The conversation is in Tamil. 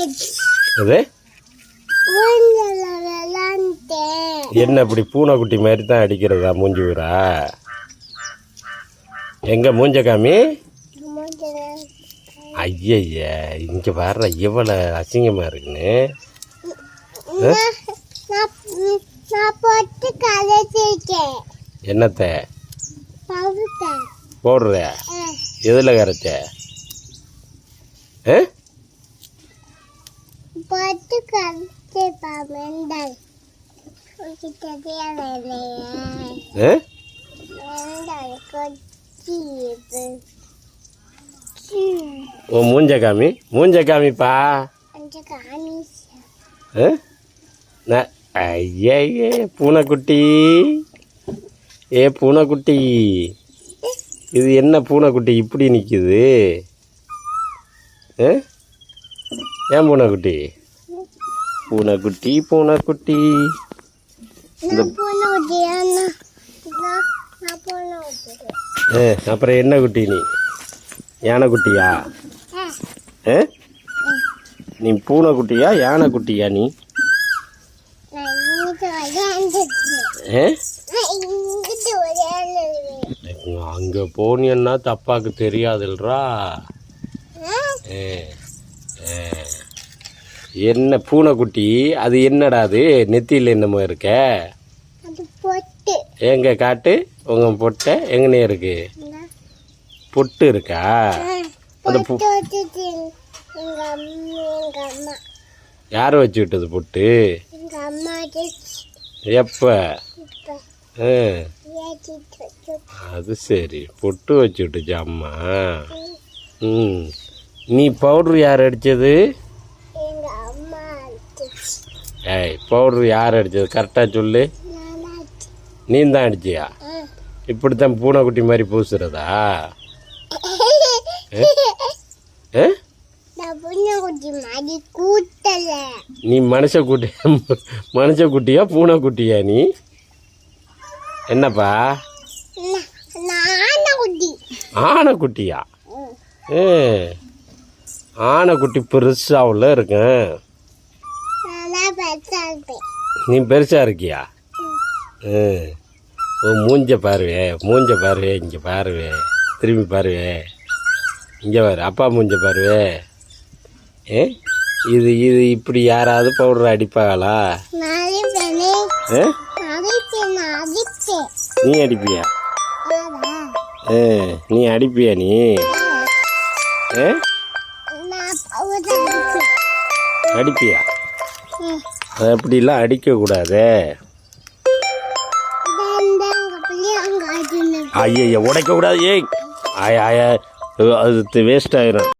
விளாண்டேன் என்ன இப்படி பூனைக்குட்டி மாதிரி தான் அடிக்கிறதா மூஞ்சி ஊரா? எங்க மூஞ்ச காமி ஐயய்ய இங்க பாரு இவ்வளோ அசிங்கமா இருக்குன்னு. என்னத்த? போடுற எதில் கரைச்ச? ஆ? உன் மூஞ்ச காமி மூஞ்ச காமிப்பா ஐயே பூனைக்குட்டி. ஏ பூனைக்குட்டி. இது என்ன பூனைக்குட்டி? இப்படி நிற்குது ஏன் பூனைக்குட்டி? பூனைக்குட்டி பூனைக்குட்டி. இந்த போன அப்புறம் என்ன குட்டி நீ? யானைக்குட்டியா? ஆ? நீ பூனைக்குட்டியா யானைக்குட்டியா நீ? ஏ? அங்கே போனியன்னா தப்பாக்கு தெரியாதுல்ரா ஏ, ஏ. என்ன பூனைக்குட்டி அது என்னடா அது? நெத்தியில் என்னமோ இருக்க? எங்க காட்டு? உங்க பொட்டை எங்கனே இருக்கு? பொட்டு இருக்கா? அந்த யார் வச்சு விட்டது பொட்டு? எப்போ? அது சரி. பொட்டு வச்சு விட்டுச்சு அம்மா. ம். நீ பவுட்ரு யார் அடிச்சது? ஏய் பவுட்ரு யார் அடிச்சது? கரெக்டாக சொல்லு. நீ தான் அடிச்சியா? இப்படித்தான் பூனைக்குட்டி மாதிரி பூசுறதா? நீ மனுஷ குட்டி மனுஷ குட்டியா பூனைக்குட்டியா நீ? என்னப்பா? ஆனைக்குட்டியா? ஏ. ஆனைக்குட்டி பெருசாவில் இருக்கேன். நீ பெருசா இருக்கியா. உன் மூஞ்ச பாருவே மூஞ்ச பாருவே இங்கே பாருவே திரும்பி பாருவே. இங்கே பாரு அப்பா மூஞ்ச பாருவே. ஏ இது இது இப்படி யாராவது பவுடர் அடிப்பாங்களா? நீ அடிப்பியா? ஆ, நீ அடிப்பியா நீ? அடிப்பேன். அடிப்பியா. அப்படிலாம் அடிக்கக்கூடாதே. இந்த அங்க பிள்ளை அங்க அடினு ஐய உடைக்க கூடாது ஏய் ஆய ஆய அது வேஸ்ட் ஆயிரும்.